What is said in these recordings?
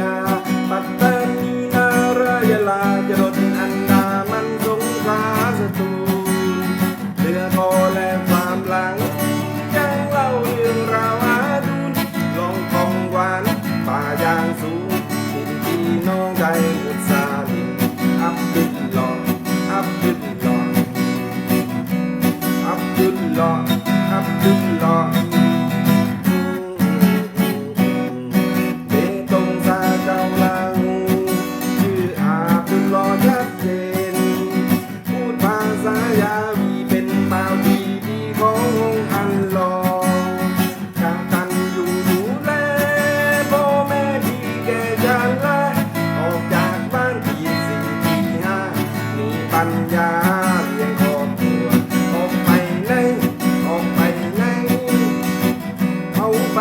ยาปัตตานีนารายลา จรดอันดามันสงสาสตูเรือคอและความหลัง ยังเล่าเรื่องราวอาดุนลงกองหวานป่ายางสูงดินทีน้องใจอุตสาหิน อับดุลลออับดุลลออับดุลลอ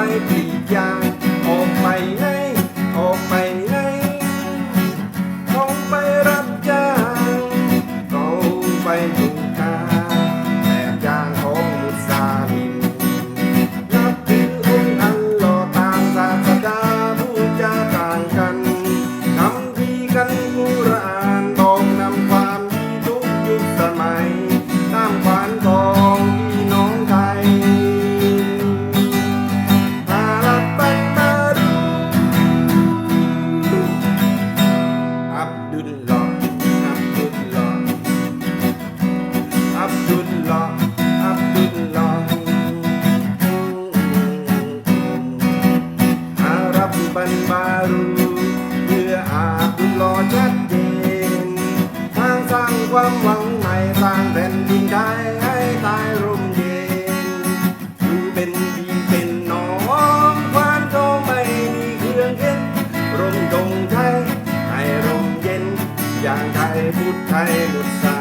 怪不一样。ันบารเพื่ออาจรอชัดเจนทางสร้างความหวังใหม่สร้างแผ่นดินไทยให้ตายร่มเย็นรู้เป็นพี่เป็นน้องความโตไม่มีเครื่องเท็จร่มดงไทยให้ร่มเย็น อย่างไทยพุทธไทยมุสลิม